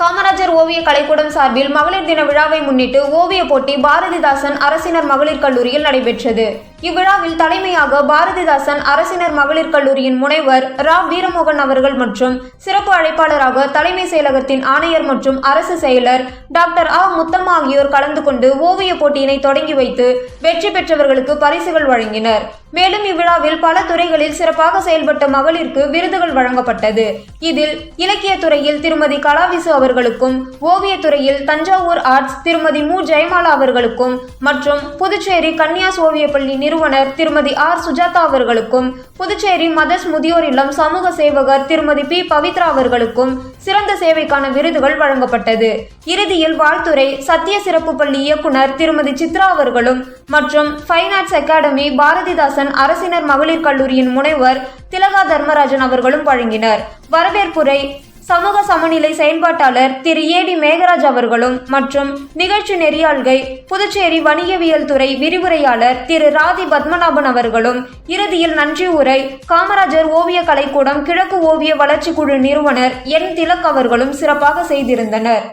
காமராஜர் ஓவிய கலைக்கூடம் சார்பில் மகளிர் தின விழாவை முன்னிட்டு ஓவிய போட்டி பாரதிதாசன் அரசினர் மகளிர் கல்லூரியில் நடைபெற்றது. இவ்விழாவில் தலைமையாக பாரதிதாசன் அரசினர் மகளிர் கல்லூரியின் முனைவர் ரா வீரமோகன் அவர்கள் மற்றும் சிறப்பு அழைப்பாளராக தலைமை செயலகத்தின் ஆணையர் மற்றும் அரசு செயலர் டாக்டர் ஆ. முத்தம்மா ஆகியோர் கலந்து கொண்டு ஓவிய போட்டியினை தொடங்கி வைத்து வெற்றி பெற்றவர்களுக்கு பரிசுகள் வழங்கினர். மேலும் இவ்விழாவில் பல துறைகளில் சிறப்பாக செயல்பட்ட மகளிருக்கு விருதுகள் வழங்கப்பட்டது. இதில் இலக்கிய துறையில் திருமதி கலாவிசு அவர்களுக்கும் ஓவியத்துறையில் தஞ்சாவூர் ஆர்ட்ஸ் திருமதி மு. ஜெயமாலா அவர்களுக்கும் மற்றும் புதுச்சேரி கன்னியாஸ் ஓவிய பள்ளி நிறுவனர் திருமதி ஆர். சுஜாதா அவர்களுக்கும் புதுச்சேரி மதர்ஸ் முதியோர் இல்லம் சமூக சேவகர் திருமதி பி. பவித்ரா அவர்களுக்கும் சிறந்த சேவைக்கான விருதுகள் வழங்கப்பட்டது. இறுதியில் வாழ்த்துறை சத்திய சிறப்பு பள்ளி இயக்குனர் திருமதி சித்ரா அவர்களும் மற்றும் ஃபைன் ஆர்ட்ஸ் அகாடமி பாரதிதாசன் அரசினர் மகளிர் கல்லூரியின் முனைவர் திலகா தர்மராஜன் அவர்களும் வழங்கினர். வரவேற்புரை சமூக சமநிலை செயல்பாட்டாளர் திரு ஏடி மேகராஜ் அவர்களும் மற்றும் நிகழ்ச்சி நெறியாள்கை புதுச்சேரி வணிகவியல் துறை விரிவுரையாளர் திரு ராதி பத்மநாபன் அவர்களும் இறுதியில் நன்றி உரை காமராஜர் ஓவிய கலைக்கூடம் கிழக்கு ஓவிய வளர்ச்சி குழு நிறுவனர் என் திலக் அவர்களும் சிறப்பாக செய்திருந்தனர்.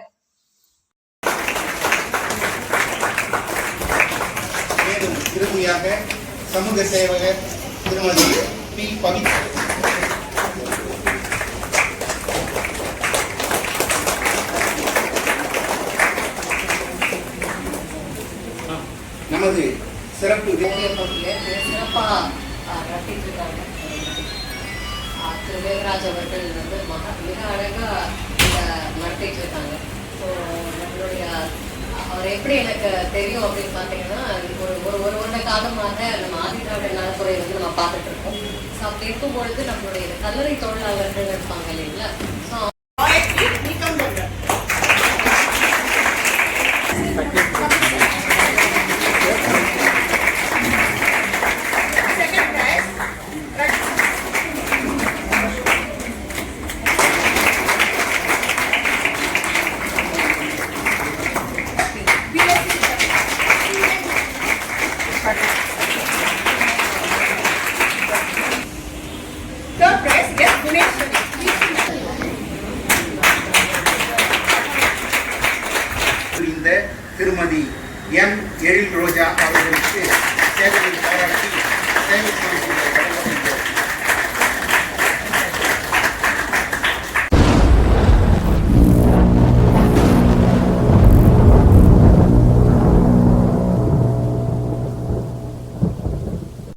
சமூக சேவகர் திருமதி பி பவித்ரா. நமது சிறப்பு சிறப்பாக நடத்திட்டு இருக்காங்க திரு அவர்கள் வந்து மகா மிக அழகாக இதை நடத்திட்டு இருக்காங்க ஸோ நம்மளுடைய அவர் எப்படி எனக்கு தெரியும் அப்படின்னு பார்த்தீங்கன்னா ஒரு ஒரு ஒரு வருட காலமாக நம்ம ஆதிதிராவிட நலத்துறை வந்து நம்ம பார்த்துட்டு இருக்கோம். ஸோ அப்படி இருக்கும் பொழுது நம்மளுடைய கல்லறை தொழிலாளர்கள் இருப்பாங்க. Third prize, Guneshwari. திருமதி எம் எழில் ரோஜா அவர்களுக்கு சேவையை பாராட்டி